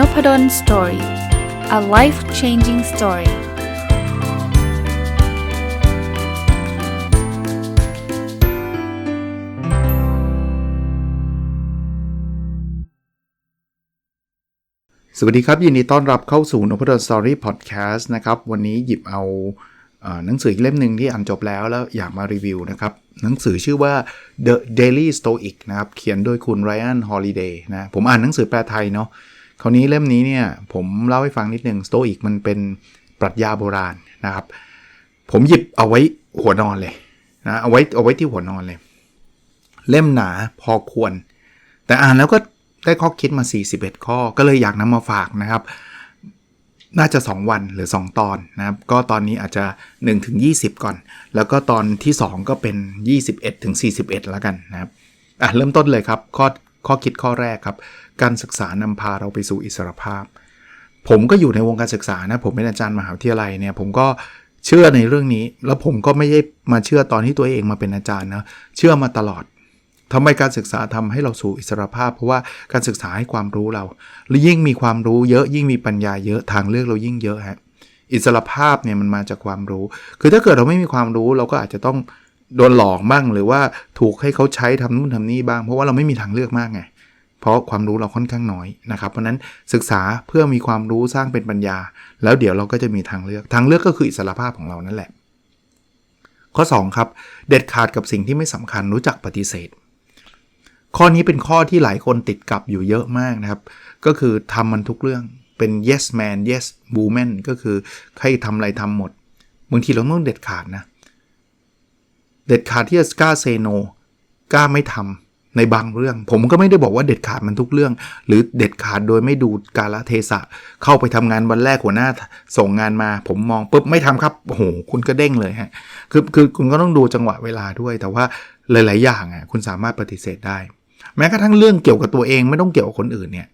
n o p ด d o สตอรี่ a life changing story สวัสดีครับ ยินดีต้อนรับเข้าสู่นพดลสตอรี่พอดแคสต์นะครับ วันนี้หยิบเอาหนังสือเล่มหนึ่งที่อ่านจบแล้วแล้วอยากมารีวิวนะครับหนังสือชื่อว่า The Daily Stoic นะครับ เขียนโดยคุณ Ryan Holiday นะ ผมอ่านหนังสือแปลไทยเนาะ คราวนี้เล่มนี้เนี่ยผมเล่าให้ฟังนิดนึง Stoic มันเป็นปรัชญาโบราณนะครับ ผมหยิบเอาไว้หัวนอนเลยนะเอาไว้เอาไว้ที่หัวนอนเลย เล่มหนาพอควร แต่อ่านแล้วก็ได้ข้อคิดมา 41 ข้อก็เลยอยากนำมาฝากนะครับ น่าจะ 2 วันหรือ 2 ตอนนะครับ ก็ตอนนี้อาจจะ1ถึง20 ก่อน แล้วก็ตอนที่ 2 ก็เป็น 21ถึง41 แล้วกันนะครับอะเริ่มต้นเลยครับ ข้อข้อคิดข้อแรกครับ การศึกษานำพาเราไปสู่อิสรภาพ ผมก็อยู่ในวงการศึกษานะ ผมเป็นอาจารย์มหาวิทยาลัยเนี่ย ผมก็เชื่อในเรื่องนี้ แล้วผมก็ไม่ได้มาเชื่อตอนที่ตัวเองมาเป็นอาจารย์นะ เชื่อมาตลอดทำไมการศึกษาทำให้เราสู่อิสรภาพ เพราะว่าการศึกษาให้ความรู้เรา และยิ่งมีความรู้เยอะยิ่งมีปัญญาเยอะทางเลือกเรายิ่งเยอะฮะอิสรภาพเนี่ยมันมาจากความรู้ คือถ้าเกิดเราไม่มีความรู้เราก็อาจจะต้องโดนหลอกบ้างหรือว่าถูกให้เขาใช้ทำนู่นทำนี่บ้าง เพราะว่าเราไม่มีทางเลือกมากไง เพราะความรู้เราค่อนข้างน้อยนะครับเพราะนั้นศึกษาเพื่อมีความรู้สร้างเป็นปัญญา แล้วเดี๋ยวเราก็จะมีทางเลือก ทางเลือกก็คืออิสรภาพของเรานั่นแหละ ข้อ 2 ครับ เด็ดขาดกับสิ่งที่ไม่สำคัญรู้จักปฏิเสธ ข้อนี้เป็นข้อที่หลายคนติดกับอยู่เยอะมากนะครับ ก็คือทำมันทุกเรื่องเป็น yes man yes woman ก็คือใครทำอะไรทำหมดบางทีเราต้องเด็ดขาดนะ เด็ดขาดที่จะกล้าเซโนกล้าไม่ทำ ในบางเรื่อง ผมก็ไม่ได้บอกว่าเด็ดขาดมันทุกเรื่อง หรือเด็ดขาดโดยไม่ดูกาลเทศะ เข้าไปทำงานวันแรกหัวหน้าส่งงานมา ผมมองปุ๊บไม่ทำครับโอ้โหคุณก็เด้งเลยฮะคือคือคุณก็ต้องดูจังหวะเวลาด้วย แต่ว่าหลาย ๆ อย่างอะคุณสามารถปฏิเสธได้ แม้กระทั่งเรื่องเกี่ยวกับตัวเองไม่ต้องเกี่ยวกับคนอื่นเนี่ย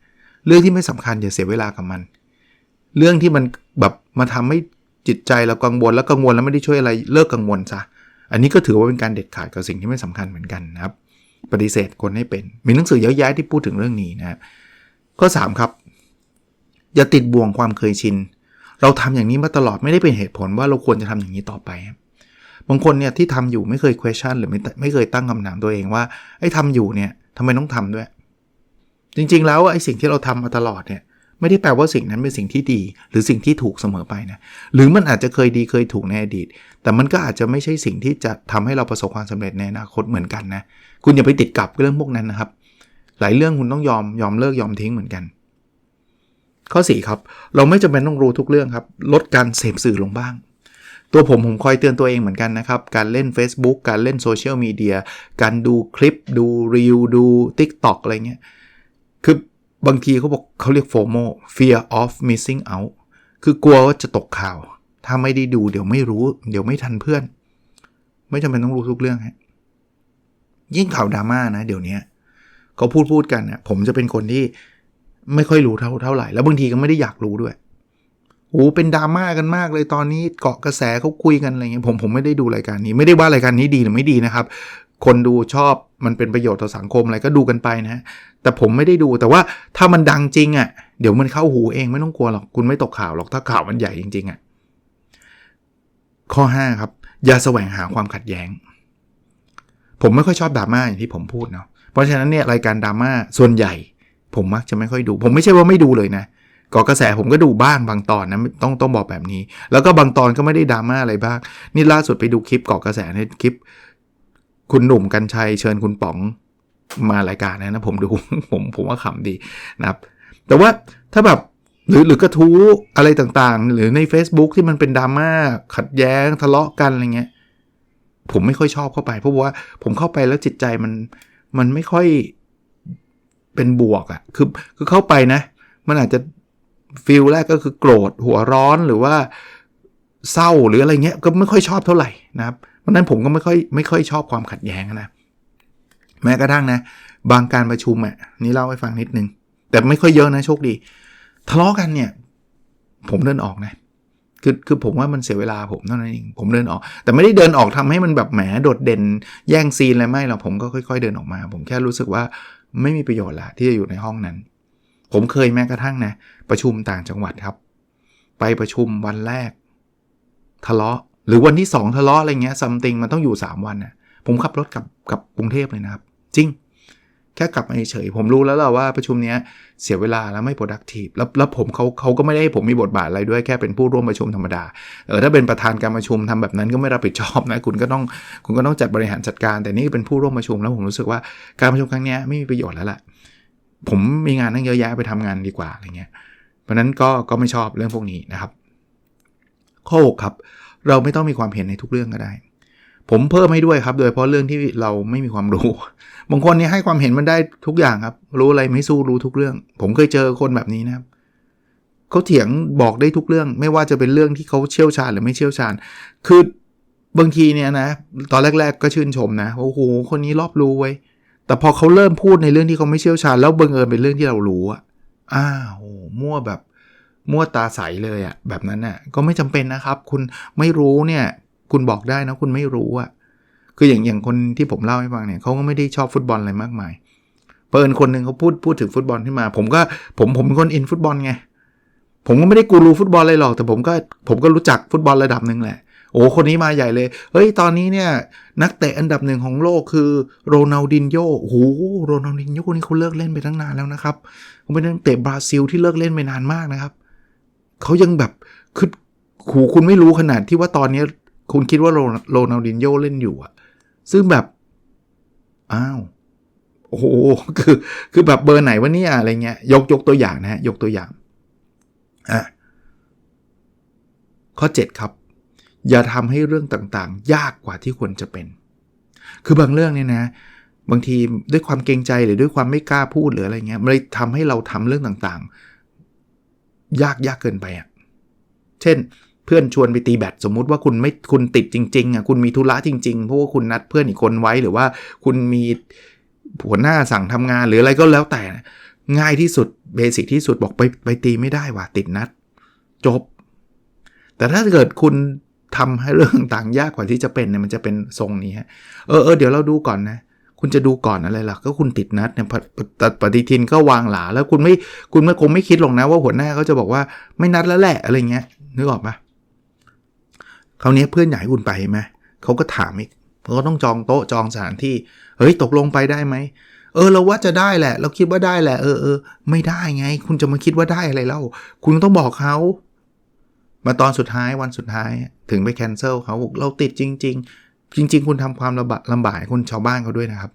เรื่องที่ไม่สำคัญอย่าเสียเวลากับมัน เรื่องที่มันแบบมาทำให้จิตใจเรากังวลแล้วกังวลแล้วไม่ได้ช่วยอะไรเลิกกังวลซะอันนี้ก็ถือว่าเป็นการเด็ดขาดกับสิ่งที่ไม่สำคัญเหมือนกันนะครับ ปฏิเสธคนให้เป็น มีหนังสือเยอะแยะที่พูดถึงเรื่องนี้นะข้อ3ครับ อย่าติดบ่วงความเคยชิน เราทำอย่างนี้มาตลอดไม่ได้เป็นเหตุผลว่าเราควรจะทำอย่างนี้ต่อไป บางคนเนี่ยที่ทำอยู่ไม่เคย question หรือไม่ไม่เคยตั้งคำถามตัวเองว่าไอ้ทำอยู่เนี่ยทำไมต้องทำด้วย จริงๆ แล้วไอ้สิ่งที่เราทำมาตลอดเนี่ย ไม่ได้แปลว่าสิ่งนั้นเป็นสิ่งที่ดี หรือสิ่งที่ถูกเสมอไปนะหรือมันอาจจะเคยดีเคยถูกในอดีต แต่มันก็อาจจะไม่ใช่สิ่งที่จะทำให้เราประสบความสำเร็จในอนาคตเหมือนกันนะคุณอย่าไปติดกับเรื่องพวกนั้นนะครับ หลายเรื่องคุณต้องยอมยอมเลิกยอมทิ้งเหมือนกัน ข้อ4ครับเราไม่จำเป็นต้องรู้ทุกเรื่องครับ ลดการเสพสื่อลงบ้าง ตัวผมผมคอยเตือนตัวเองเหมือนกันนะครับ การเล่น Facebook การเล่นโซเชียลมีเดียการดูคลิป ดูรีวดู TikTok อะไรเงี้ยคือ บางทีเขาบอกเขาเรียก FOMO fear of missing out คือกลัวว่าจะตกข่าว ถ้าไม่ได้ดูเดี๋ยวไม่รู้ เดี๋ยวไม่ทันเพื่อน ไม่จำเป็นต้องรู้ทุกเรื่องฮะยิ่งข่าวดราม่านะ เดี๋ยวนี้เขาพูดพูดกันนะผมจะเป็นคนที่ไม่ค่อยรู้เท่าเท่าไหร่ แล้วบางทีก็ไม่ได้อยากรู้ด้วยโอ้เป็นดราม่ากันมากเลยตอนนี้เกาะกระแสเขาคุยกันอะไรเงี้ยผมผมไม่ได้ดูรายการนี้ ไม่ได้ว่ารายการนี้ดีหรือไม่ดีนะครับ คนดูชอบมันเป็นประโยชน์ต่อสังคมอะไรก็ดูกันไปนะ แต่ผมไม่ได้ดูแต่ว่าถ้ามันดังจริงอะ่ะเดี๋ยวมันเข้าหูเองไม่ต้องกลัวหรอกคุณไม่ตกข่าวหรอกถ้าข่าวมันใหญ่จริงๆอะ่ะข้อ 5 ครับ อย่าแสวงหาความขัดแย้ง ผมไม่ค่อยชอบดราม่าอย่างที่ผมพูดเนาะเพราะฉะนั้นเนี่ยรายการดราม่าส่วนใหญ่ ผมมักจะไม่ค่อยดู ผมไม่ใช่ว่าไม่ดูเลยนะก่อกระแสผมก็ดูบ้างบางตอนนะต้องต้องบอกแบบนี้ แล้วก็บางตอนก็ไม่ได้ดราม่าอะไรบ้างนี่ล่าสุดไปดูคลิปก่อกระแสในคลิป คุณหนุ่มกัญชัยเชิญคุณป๋อง มารายการนะนะผมดูผมผมว่าขำดีนะครับ แต่ว่าถ้าแบบหรือหรือกระทู้อะไรต่างๆ หรือใน Facebook ที่มันเป็นดราม่าขัดแย้งทะเลาะกันอะไรเงี้ยผมไม่ค่อยชอบเข้าไป เพราะว่าผมเข้าไปแล้วจิตใจมันมันไม่ค่อยเป็นบวกอะ่ะคือคือเข้าไปนะ มันอาจจะฟิลแรกก็คือโกรธหัวร้อนหรือว่าเศร้าหรืออะไรเงี้ยก็ไม่ค่อยชอบเท่าไหร่นะครับเพราะนั้นผมก็ไม่ค่อยไม่ค่อยชอบความขัดแย้งนะ แม้กระทั่งนะ บางการประชุมอะนี่เล่าให้ฟังนิดนึง แต่ไม่ค่อยเยอะนะโชคดี ทะเลาะกันเนี่ย ผมเดินออกนะคือคือผมว่ามันเสียเวลาผมเท่านั้นเองผมเดินออก แต่ไม่ได้เดินออกทำให้มันแบบแหมโดดเด่น แย่งซีนอะไรไม่หรอกผมก็ค่อย ๆ เดินออกมา ผมแค่รู้สึกว่าไม่มีประโยชน์ละที่จะอยู่ในห้องนั้น ผมเคยแม้กระทั่งนะ ประชุมต่างจังหวัดครับ ไปประชุมวันแรก ทะเลาะหรือวันที่สองทะเลาะอะไรเงี้ยซัมติงมันต้องอยู่ 3 วันนะผมขับรถกลับกับกรุงเทพเลยนะครับ จริง แค่กลับมาเฉยผมรู้แล้วแหละว่าประชุมเนี้ยเสียเวลาแล้วไม่ productive แล้วแล้วผมเขาเขาก็ไม่ได้ให้ผมมีบทบาทอะไรด้วยแค่เป็นผู้ร่วมประชุมธรรมดาเออถ้าเป็นประธานการประชุมทำแบบนั้นก็ไม่รับผิดชอบนะคุณก็ต้องคุณก็ต้องจัดบริหารจัดการ แต่นี่เป็นผู้ร่วมประชุมแล้วผมรู้สึกว่าการประชุมครั้งนี้ไม่มีประโยชน์แล้วแหละผมมีงานตั้งเยอะแยะไปทำงานดีกว่าอะไรเงี้ยเพราะนั้นก็ก็ไม่ชอบเรื่องพวกนี้นะครับ ข้อ6ครับ เราไม่ต้องมีความเห็นในทุกเรื่องก็ได้ ผมเพิ่มให้ด้วยครับ โดยเพราะเรื่องที่เราไม่มีความรู้ บางคนนี่ให้ความเห็นมันได้ทุกอย่างครับ รู้อะไรไม่สู้รู้ทุกเรื่อง ผมเคยเจอคนแบบนี้นะครับเขาเถียงบอกได้ทุกเรื่อง ไม่ว่าจะเป็นเรื่องที่เขาเชี่ยวชาญหรือไม่เชี่ยวชาญ คือบางทีเนี่ยนะ ตอนแรก ๆ ก็ชื่นชมนะโอ้โหคนนี้รอบรู้ไว้ แต่พอเขาเริ่มพูดในเรื่องที่เขาไม่เชี่ยวชาญ แล้วบังเอิญเป็นเรื่องที่เรารู้อะอ้าวมั่วแบบมั่วตาใสเลยอะแบบนั้นน่ะก็ไม่จำเป็นนะครับ คุณไม่รู้เนี่ย คุณบอกได้นะคุณไม่รู้อะคืออย่างอย่างคนที่ผมเล่าให้ฟังเนี่ยเขาก็ไม่ได้ชอบฟุตบอลอะไรมากมายเปิดคนหนึ่งเขาพูดพูดถึงฟุตบอลขึ้นมา ผมก็ผมผมเป็นคนอินฟุตบอลไงผมก็ไม่ได้กูรูฟุตบอลเลยหรอก แต่ผมก็ผมก็รู้จักฟุตบอลระดับหนึ่งแหละ โอ้คนนี้มาใหญ่เลย เฮ้ย ตอนนี้เนี่ย นักเตะอันดับหนึ่งของโลกคือโรนัลดินโญโอ้โหโรนัลดินโญนี่เขาเลิกเล่นไปตั้งนานแล้วนะครับเขาเป็นนักเตะบราซิลที่เลิกเล่นไปนานมากนะครับเขายังแบบคือหูคุณไม่รู้ขนาดที่ว่าตอนนี้ คุณคิดว่าโรนัลดินโญเล่นอยู่อะซึ่งแบบ อ้าว โอ้โห คือ คือแบบเบอร์ไหนวะเนี่ยอะไรเงี้ย ยกยกตัวอย่างนะฮะ ยกตัวอย่าง อะ ข้อ 7 ครับ อย่าทำให้เรื่องต่างๆ ยากกว่าที่ควรจะเป็น คือบางเรื่องเนี่ยนะ บางทีด้วยความเกรงใจหรือด้วยความไม่กล้าพูดหรืออะไรเงี้ย มันเลยทำให้เราทำเรื่องต่างๆ ยากยากเกินไปอะ เช่น เพื่อนชวนไปตีแบดสมมุติว่าคุณไม่คุณติดจริงๆอะคุณมีธุระจริงๆเพราะว่าคุณนัดเพื่อนอีกคนไว้หรือว่าคุณมีหัวหน้าสั่งทำงานหรืออะไรก็แล้วแต่ ง่ายที่สุดเบสิกที่สุดบอกไปไปตีไม่ได้ว่ะติดนัด จบ แต่ถ้าเกิดคุณทำให้เรื่องต่างยากกว่าที่จะเป็นเนี่ยมันจะเป็นทรงนี้ฮะเออเออเดี๋ยวเราดูก่อนนะคุณจะดูก่อนอะไรล่ะก็คุณติดนัดเนี่ยปฏิทินก็วางหลาแล้วคุณไม่คุณไม่คงไม่คิดหรอกนะว่าหัวหน้าเขาจะบอกว่าไม่นัดแล้วแหละอะไรเงี้ยนึกออกปะ คราวนี้เพื่อนใหญ่คุณไปไหมเขาก็ถามอีกเขาก็ต้องจองโต๊ะจองสถานที่ เฮ้ยตกลงไปได้ไหม เออเราว่าจะได้แหละ เราคิดว่าได้แหละ เออเออไม่ได้ไง คุณจะมาคิดว่าได้อะไรเล่า คุณต้องบอกเขา มาตอนสุดท้ายวันสุดท้ายถึงไปแคนเซิลเขาบอกเราติดจริง ๆ จริง ๆ คุณทำความลำบากลำบากคนชาวบ้านเขาด้วยนะครับ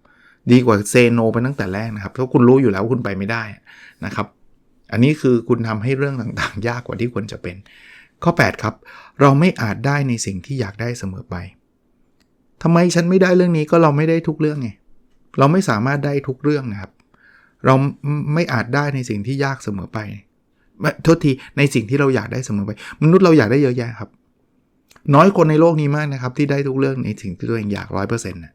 ดีกว่าเซโนไปตั้งแต่แรกนะครับเพราะคุณรู้อยู่แล้วคุณไปไม่ได้นะครับ อันนี้คือคุณทำให้เรื่องต่างๆ ยากกว่าที่ควรจะเป็น ข้อ 8 ครับ เราไม่อาจได้ในสิ่งที่อยากได้เสมอไปทำไมฉันไม่ได้เรื่องนี้ก็เราไม่ได้ทุกเรื่องไงเราไม่สามารถได้ทุกเรื่องนะครับ เราไม่อาจได้ในสิ่งที่ยากเสมอไปโทษทีในสิ่งที่เราอยากได้เสมอไป มนุษย์เราอยากได้เยอะแยะครับ น้อยคนในโลกนี้มากนะครับ ที่ได้ทุกเรื่องในสิ่งที่ตัวเองอยากร้อยเปอร์เซ็นต์นะ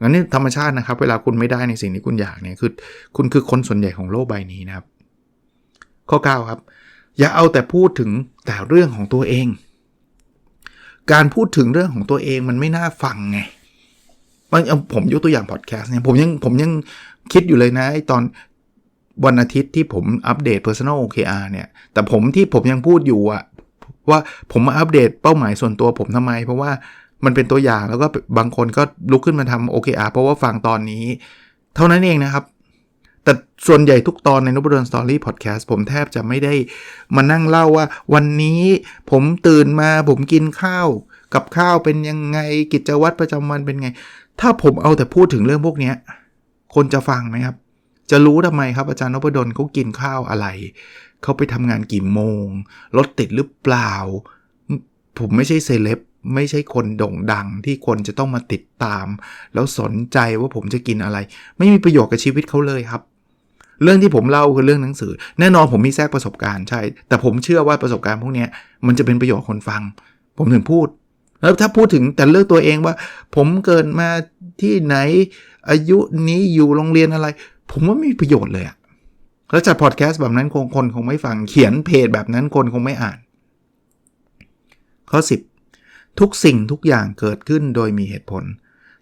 งั้นนี่ธรรมชาตินะครับ เวลาคุณไม่ได้ในสิ่งที่คุณอยากเนี่ยคือคุณคือคนส่วนใหญ่ของโลกใบนี้นะครับ ข้อ 9 ครับ อย่าเอาแต่พูดถึงแต่เรื่องของตัวเอง การพูดถึงเรื่องของตัวเองมันไม่น่าฟังไงบางผมยกตัวอย่างพอดแคสต์เนี่ยผมยังผมยังคิดอยู่เลยนะไอตอนวันอาทิตย์ที่ผมอัปเดต Personal OKR เนี่ย แต่ผมที่ผมยังพูดอยู่อะว่าผมมาอัปเดตเป้าหมายส่วนตัวผมทำไม เพราะว่ามันเป็นตัวอย่างแล้วก็บางคนก็ลุกขึ้นมาทำ OKR เพราะว่าฟังตอนนี้ เท่านั้นเองนะครับ แต่ส่วนใหญ่ทุกตอนในนุบดลสตอรี่พอดแคสต์ผมแทบจะไม่ได้มานั่งเล่าว่า วันนี้ผมตื่นมาผมกินข้าว กับข้าวเป็นยังไงกิจวัตรประจำวันเป็นไง ถ้าผมเอาแต่พูดถึงเรื่องพวกนี้คนจะฟังไหมครับ จะรู้ทำไมครับอาจารย์นพดลเขากินข้าวอะไรเขาไปทำงานกี่โมงรถติดหรือเปล่า ผมไม่ใช่เซเลบไม่ใช่คนโด่งดังที่คนจะต้องมาติดตาม แล้วสนใจว่าผมจะกินอะไร ไม่มีประโยชน์กับชีวิตเขาเลยครับ เรื่องที่ผมเล่าคือเรื่องหนังสือ แน่นอนผมมีแทรกประสบการณ์ใช่ แต่ผมเชื่อว่าประสบการณ์พวกนี้มันจะเป็นประโยชน์คนฟัง ผมถึงพูด แล้วถ้าพูดถึงแต่เลือกตัวเองว่า ผมเกิดมาที่ไหนอายุนี้อยู่โรงเรียนอะไร ผมว่าไม่มีประโยชน์เลยอะแล้วจัดพอดแคสต์แบบนั้นคงคนคงไม่ฟังเขียนเพจแบบนั้นคนคงไม่อ่าน ข้อ 10 ทุกสิ่งทุกอย่างเกิดขึ้นโดยมีเหตุผล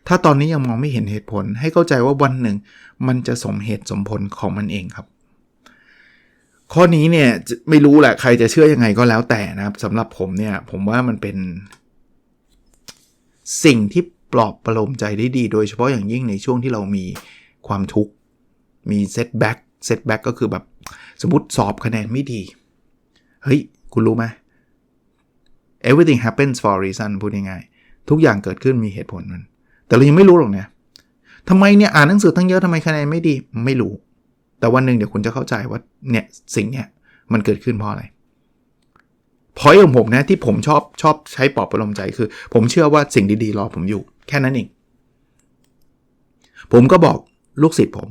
ถ้าตอนนี้ยังมองไม่เห็นเหตุผล ให้เข้าใจว่าวันหนึ่ง มันจะสมเหตุสมผลของมันเองครับ ข้อนี้เนี่ยไม่รู้แหละใครจะเชื่อยังไงก็แล้วแต่นะครับสำหรับผมเนี่ย ผมว่ามันเป็น สิ่งที่ปลอบประโลมใจได้ดี โดยเฉพาะอย่างยิ่งในช่วงที่เรามีความทุกข์มีเซตแบ็กเซตแบ็กก็คือแบบสมมติสอบคะแนนไม่ดี เฮ้ย คุณรู้ไหม everything happens for a reason พูดง่ายๆทุกอย่างเกิดขึ้นมีเหตุผลมัน แต่เรายังไม่รู้หรอกเนี่ยทำไมเนี่ยอ่านหนังสือทั้งเยอะทำไมคะแนนไม่ดีไม่รู้ แต่วันหนึ่งเดี๋ยวคุณจะเข้าใจว่าเนี่ยสิ่งเนี้ยมันเกิดขึ้นเพราะอะไรพอยของผมนะที่ผมชอบชอบใช้ปลอบประโลมใจคือ ผมเชื่อว่าสิ่งดีๆรอผมอยู่ แค่นั้นเอง ผมก็บอกลูกศิษย์ผม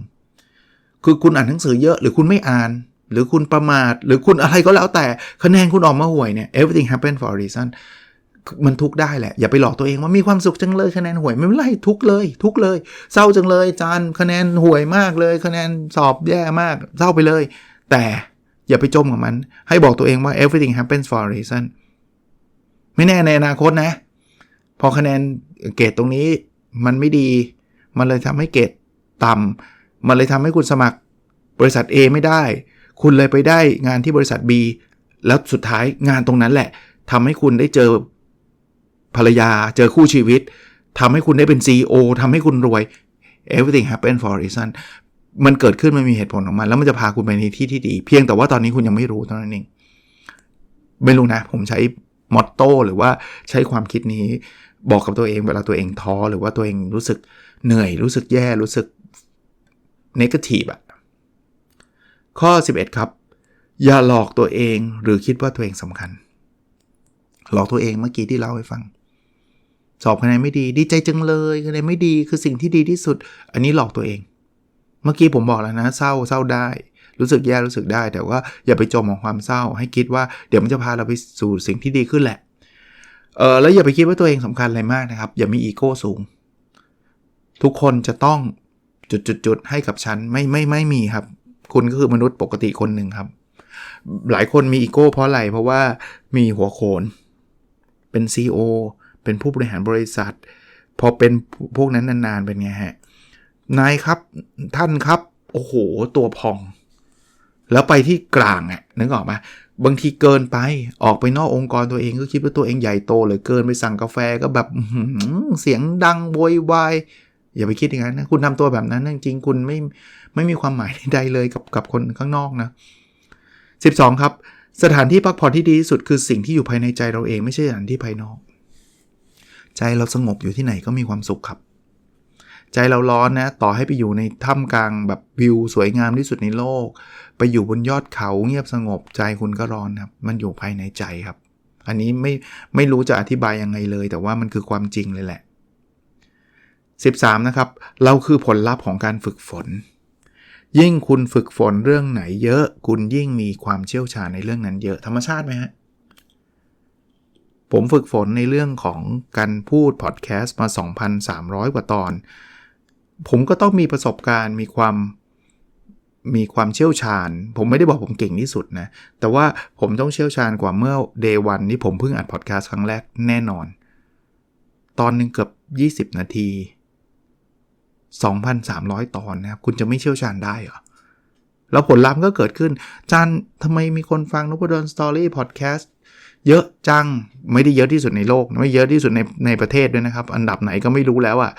คือคุณอ่านหนังสือเยอะหรือคุณไม่อ่าน หรือคุณประมาท หรือคุณอะไรก็แล้วแต่คะแนนคุณออกมาห่วยเนี่ย everything happen for a reason มันทุกได้แหละ อย่าไปหลอกตัวเองว่ามีความสุขจังเลยคะแนนห่วยไม่เป็นไรทุกเลย ทุกเลย เศร้าจังเลยจานคะแนนห่วยมากเลย คะแนนสอบแย่มาก เศร้าไปเลย แต่อย่าไปจมกับมัน ให้บอกตัวเองว่า everything happens for a reason ไม่แน่ในอนาคตนะ พอคะแนนเกรดตรงนี้มันไม่ดี มันเลยทำให้เกรดต่ำมันเลยทำให้คุณสมัครบริษัท A ไม่ได้ คุณเลยไปได้งานที่บริษัท B แล้วสุดท้ายงานตรงนั้นแหละทำให้คุณได้เจอ ภรรยาเจอคู่ชีวิตทำให้คุณได้เป็น CEO ทำให้คุณรวย everything happen for a reason มันเกิดขึ้นมันมีเหตุผลของมัน แล้วมันจะพาคุณไปในที่ที่ดี เพียงแต่ว่าตอนนี้คุณยังไม่รู้เท่านั้นเองไม่รู้นะ ผมใช้มอตโต้หรือว่าใช้ความคิดนี้บอกกับตัวเองเวลาตัวเองท้อหรือว่าตัวเองรู้สึกเหนื่อย รู้สึกแย่รู้สึกนกาทีฟอะข้อ 11 ครับ อย่าหลอกตัวเองหรือคิดว่าตัวเองสำคัญ หลอกตัวเองเมื่อกี้ที่เล่าให้ฟัง สอบคะแนนไม่ดีดีใจจังเลยคะแนนไม่ดีคือสิ่งที่ดีที่สุด อันนี้หลอกตัวเอง เมื่อกี้ผมบอกแล้วนะ เศร้าเศร้าได้ รู้สึกแย่รู้สึกได้ แต่ว่าอย่าไปจมของความเศร้า ให้คิดว่าเดี๋ยวมันจะพาเราไปสู่สิ่งที่ดีขึ้นแหละเออแล้วอย่าไปคิดว่าตัวเองสำคัญอะไรมากนะครับ อย่ามีอีโก้สูง ทุกคนจะต้องจุดๆๆให้กับฉันไม่ไม่ไม่มีครับ คุณก็คือมนุษย์ปกติคนหนึ่งครับ หลายคนมีอีโก้เพราะอะไรเพราะว่ามีหัวโขนเป็น CEO เป็นผู้บริหารบริษัท พอเป็นพวกนั้นนานๆเป็นไงฮะนายครับท่านครับ โอ้โห ตัวพอง แล้วไปที่กลางอะนึกออกไหมบางทีเกินไปออกไปนอกองค์กรตัวเองก็คิดว่าตัวเองใหญ่โตเหลือเกินไปสั่งกาแฟก็แบบเสียงดังโวยวายอย่าไปคิดอย่างนั้นนะคุณทำตัวแบบนั้นจริงๆคุณไม่ไม่มีความหมายใดเลยกับกับคนข้างนอกนะ 12 ครับ สถานที่พักผ่อนที่ดีที่สุดคือสิ่งที่อยู่ภายในใจเราเองไม่ใช่สถานที่ภายนอก ใจเราสงบอยู่ที่ไหนก็มีความสุขครับ ใจเราร้อนนะ ต่อให้ไปอยู่ในถ้ำกลางแบบวิวสวยงามที่สุดในโลก ไปอยู่บนยอดเขาเงียบสงบใจคุณก็ร้อนครับ มันอยู่ภายในใจครับ อันนี้ไม่ไม่รู้จะอธิบายยังไงเลย แต่ว่ามันคือความจริงเลยแหละ 13 นะครับ เราคือผลลัพธ์ของการฝึกฝน ยิ่งคุณฝึกฝนเรื่องไหนเยอะ คุณยิ่งมีความเชี่ยวชาญในเรื่องนั้นเยอะธรรมชาติไหมฮะ ผมฝึกฝนในเรื่องของการพูดพอดแคสต์มา 2,300 กว่าตอน ผมก็ต้องมีประสบการณ์ มีความมีความเชี่ยวชาญ ผมไม่ได้บอกผมเก่งที่สุดนะ แต่ว่าผมต้องเชี่ยวชาญกว่าเมื่อเดวันที่ผมเพิ่งอัดพอดแคสต์ครั้งแรกแน่นอน ตอนหนึ่งเกือบ 20 นาที 2,300 ตอนนะครับ คุณจะไม่เชี่ยวชาญได้เหรอแล้วผลลัพธ์ก็เกิดขึ้นจันทำไมมีคนฟังนพดลสตอรี่พอดแคสต์ เยอะจังไม่ได้เยอะที่สุดในโลก ไม่เยอะที่สุดในในประเทศด้วยนะครับ อันดับไหนก็ไม่รู้แล้วอะ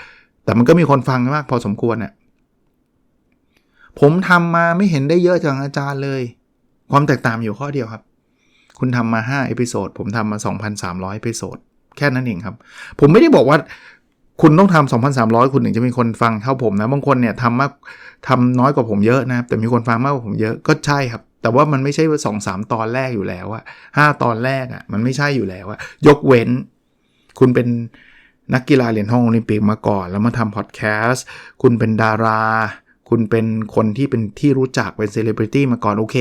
แต่มันก็มีคนฟังมากพอสมควรอะผมทำมาไม่เห็นได้เยอะจากอาจารย์เลย ความแตกต่างอยู่ข้อเดียวครับ คุณทำมา5เอพิโซดผมทำมา 2,300เอพิโซดแค่นั้นเองครับ ผมไม่ได้บอกว่าคุณต้องทำ2,300 คุณถึงจะมีคนฟังเท่าผมนะ บางคนเนี่ยทำมากทำน้อยกว่าผมเยอะนะแต่มีคนฟังมากกว่าผมเยอะก็ใช่ครับแต่ว่ามันไม่ใช่ว่าสองสามตอนแรกอยู่แล้วอะห้าตอนแรกอะมันไม่ใช่อยู่แล้วอะยกเว้น คุณเป็นนักกีฬาเหรียญทองโอลิมปิกมาก่อน แล้วมาทำพอดแคสต์คุณเป็นดารา คุณเป็นคนที่เป็นที่รู้จักเป็นเซเลบริตี้มาก่อนโอเค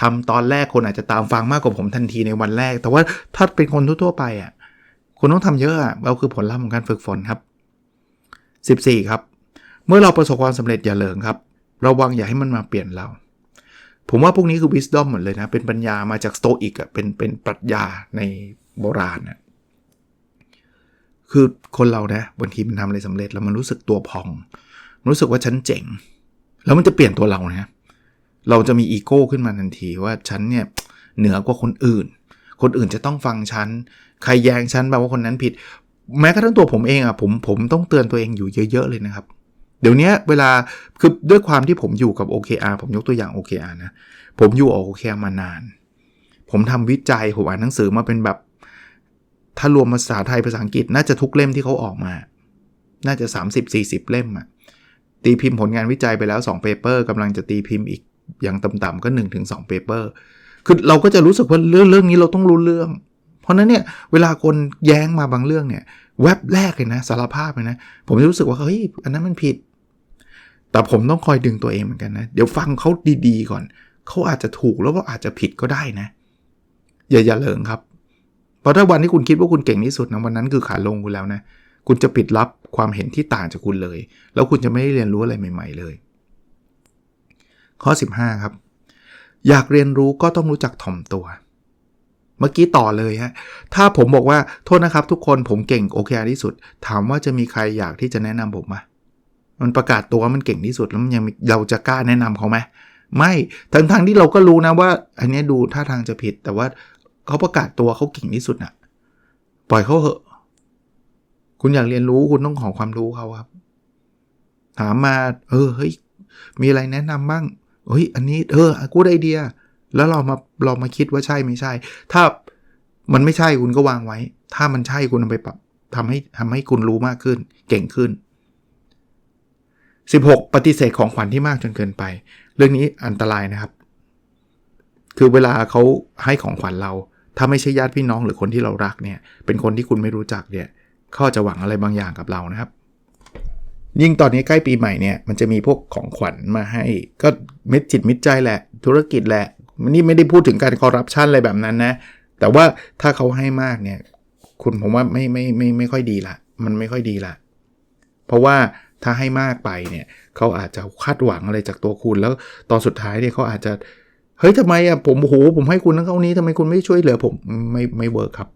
ทำตอนแรกคนอาจจะตามฟังมากกว่าผมทันทีในวันแรก แต่ว่าถ้าเป็นคนทั่วๆไปอะคุณต้องทำเยอะอะเราคือผลลัพธ์ของการฝึกฝนครับ 14 ครับ เมื่อเราประสบความสำเร็จอย่าเลิงครับ ระวังอย่าให้มันมาเปลี่ยนเรา ผมว่าพวกนี้คือ wisdom หมดเลยนะ เป็นปัญญามาจากสโตอิกอะเป็นเป็นปรัชญาในโบราณอะคือคนเรานะบางทีมันทำอะไรสำเร็จแล้วมันรู้สึกตัวพอง รู้สึกว่าฉันเจ๋ง แล้วมันจะเปลี่ยนตัวเรานะเราจะมีอีโก้ขึ้นมาทันทีว่าฉันเนี่ยเหนือกว่าคนอื่น คนอื่นจะต้องฟังฉัน ใครแยงฉันแปลว่าคนนั้นผิด แม้กระทั่งตัวผมเองอะผมผมต้องเตือนตัวเองอยู่เยอะ ๆ เลยนะครับ เดี๋ยวนี้เวลาคือด้วยความที่ผมอยู่กับ OKR ผมยกตัวอย่าง OKR นะ ผมอยู่ OKR มานาน ผมทำวิจัย ผมอ่านหนังสือมาเป็นแบบ ถ้ารวมภาษาไทยภาษาอังกฤษ น่าจะทุกเล่มที่เขาออกมา น่าจะ 30-40 เล่มอะตีพิมพ์ผลงานวิจัยไปแล้ว2เปเปอร์กำลังจะตีพิมพ์อีกอย่างต่ำๆก็ 1-2เปเปอร์คือเราก็จะรู้สึกว่าเรื่องเรื่องนี้เราต้องรู้เรื่อง เพราะนั้นเนี่ยเวลาคนแย้งมาบางเรื่องเนี่ยแว็บแรกเลยนะสารภาพเลยนะ ผมจะรู้สึกว่าเฮ้ยอันนั้นมันผิด แต่ผมต้องคอยดึงตัวเองเหมือนกันนะ เดี๋ยวฟังเขาดีๆก่อน เขาอาจจะถูกแล้วก็อาจจะผิดก็ได้นะ อย่าอย่าเลิงครับ เพราะถ้าวันที่คุณคิดว่าคุณเก่งที่สุดนะวันนั้นคือขาลงคุณแล้วนะ คุณจะปิดลับความเห็นที่ต่างจากคุณเลย แล้วคุณจะไม่ได้เรียนรู้อะไรใหม่ ๆ เลย ข้อ 15 ครับ อยากเรียนรู้ก็ต้องรู้จักถ่อมตัว เมื่อกี้ต่อเลยฮะ ถ้าผมบอกว่าโทษนะครับทุกคนผมเก่งโอเคที่สุด ถามว่าจะมีใครอยากที่จะแนะนำผมไหม มันประกาศตัวมันเก่งที่สุดแล้วมันยังเราจะกล้าแนะนำเขาไหมไม่ทั้งทางที่เราก็รู้นะว่า อันนี้ดูท่าทางจะผิด แต่ว่าเขาประกาศตัวเขาเก่งที่สุดน่ะ ปล่อยเขาเหอะ คุณอยากเรียนรู้คุณต้องขอความรู้เขาครับ ถามมา เออเฮ้ยมีอะไรแนะนำบ้างเฮ้ยอันนี้เออกูดไอเดีย แล้วเรามาเรามาคิดว่าใช่ไม่ใช่ ถ้ามันไม่ใช่คุณก็วางไว้ ถ้ามันใช่คุณเอาไปปรับทำให้ทำให้คุณรู้มากขึ้น เก่งขึ้น 16 ปฏิเสธของขวัญที่มากจนเกินไป เรื่องนี้อันตรายนะครับ คือเวลาเขาให้ของขวัญเรา ถ้าไม่ใช่ญาติพี่น้องหรือคนที่เรารักเนี่ย เป็นคนที่คุณไม่รู้จักเนี่ยเขาจะหวังอะไรบางอย่างกับเรานะครับ ยิ่งตอนนี้ใกล้ปีใหม่เนี่ย มันจะมีพวกของขวัญมาให้ ก็ม็ดจิตมิตใจแหละ ธุรกิจแหละนี่ไม่ได้พูดถึงการคอร์รัปชันอะไรแบบนั้นนะ แต่ว่าถ้าเขาให้มากเนี่ย คุณผมว่าไม่ไม่ไม่ไม่ค่อยดีละ มันไม่ค่อยดีละ เพราะว่า ถ้าให้มากไปเนี่ยเขาอาจจะคาดหวังอะไรจากตัวคุณ แล้วตอนสุดท้ายเนี่ยเขาอาจจะ เฮ้ยทำไมอะผมโหผมให้คุณทั้งเท่านี้ทำไมคุณไม่ช่วยเหลือผมไม่ไม่เวิร์คครับ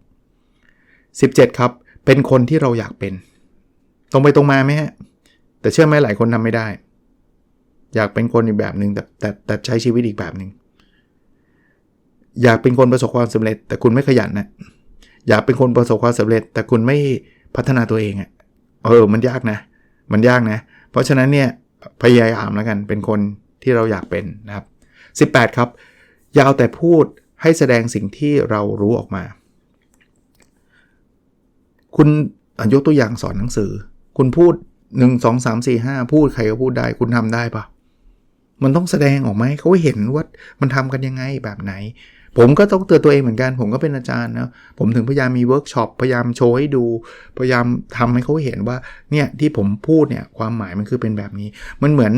17 ครับ เป็นคนที่เราอยากเป็น ตรงไปตรงมาไหมฮะ แต่เชื่อไหมหลายคนทำไม่ได้ อยากเป็นคนอีกแบบหนึ่งแต่แต่แต่ใช้ชีวิตอีกแบบหนึ่งอยากเป็นคนประสบความสำเร็จ แต่คุณไม่ขยันนะอยากเป็นคนประสบความสำเร็จ แต่คุณไม่พัฒนาตัวเองอะ่ะเออมันยากนะ มันยากนะ เพราะฉะนั้นเนี่ยพยายามแล้วกันเป็นคนที่เราอยากเป็นนะครับ 18 ครับ อย่าเอาแต่พูดให้แสดงสิ่งที่เรารู้ออกมา คุณยกตัวอย่างสอนหนังสือ คุณพูด 1 2 3 4 5 พูดใครก็พูดได้ คุณทำได้ปะมันต้องแสดงออกมาให้เขาเห็นว่ามันทำกันยังไงแบบไหน ผมก็ต้องเตือนตัวเองเหมือนกัน ผมก็เป็นอาจารย์นะผมถึงพยายามมีเวิร์กช็อปพยายามโชว์ให้ดู พยายามทำให้เขาเห็นว่าเนี่ยที่ผมพูดเนี่ยความหมายมันคือเป็นแบบนี้ มันเหมือน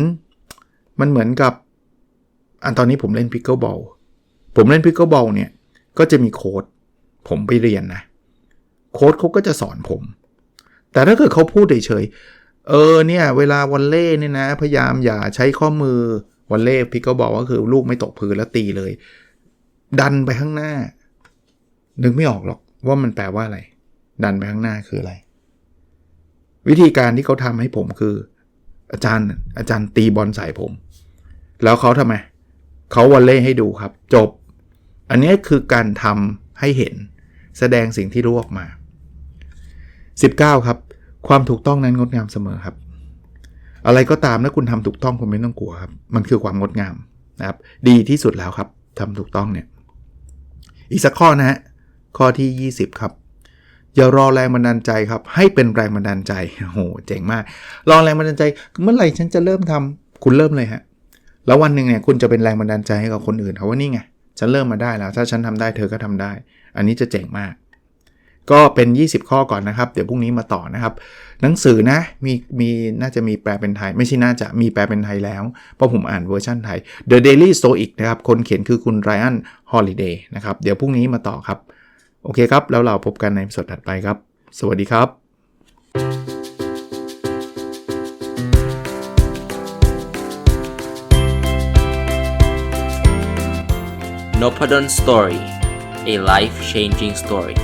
มันเหมือนกับ อันตอนนี้ผมเล่นพิกเกิลบอลผมเล่นพิกเกิลบอลเนี่ยก็จะมีโค้ดผมไปเรียนนะโค้ดเขาก็จะสอนผม แต่ถ้าเกิดเขาพูดเฉยเออเนี่ยเวลาวันเล่เนี่ยนะ พยายามอย่าใช้ข้อมือวันเล่พิกเกิลบอลก็คือลูกไม่ตกพื้นแล้วตีเลย ดันไปข้างหน้า นึกไม่ออกหรอกว่ามันแปลว่าอะไร ดันไปข้างหน้าคืออะไร วิธีการที่เขาทำให้ผมคือ อาจารย์ อาจารย์ตีบอลใส่ผม แล้วเขาทำไมเขาวันเล่ให้ดูครับ จบ อันนี้คือการทำให้เห็น แสดงสิ่งที่รู้ออกมา 19 ครับ ความถูกต้องนั้นงดงามเสมอครับ อะไรก็ตามถ้าคุณทำถูกต้องคุณไม่ต้องกลัวครับ มันคือความงดงามนะครับ ดีที่สุดแล้วครับทำถูกต้องเนี่ย อีกสักข้อนะฮะข้อที่ 20 ครับอย่ารอแรงบันดาลใจครับ ให้เป็นแรงบันดาลใจโอ้โหเจ๋งมาก รอแรงบันดาลใจเมื่อไหร่ฉันจะเริ่มทำคุณเริ่มเลยฮะแล้ววันหนึ่งเนี่ยคุณจะเป็นแรงบันดาลใจให้กับคนอื่นเขาว่านี่ไงฉันเริ่มมาได้แล้ว ถ้าฉันทำได้เธอก็ทำได้ อันนี้จะเจ๋งมาก ก็เป็น 20 ข้อก่อนนะครับ เดี๋ยวพรุ่งนี้มาต่อนะครับ หนังสือนะมีมีน่าจะมีแปลเป็นไทย ไม่ใช่น่าจะมีแปลเป็นไทยแล้ว เพราะผมอ่านเวอร์ชันไทย The Daily Stoic นะครับ คนเขียนคือคุณไรอันฮอลิเดย์นะครับ เดี๋ยวพรุ่งนี้มาต่อครับ โอเคครับ แล้วเราพบกันในสดถัดไปครับ สวัสดีครับ n o p a d o n Story a life changing story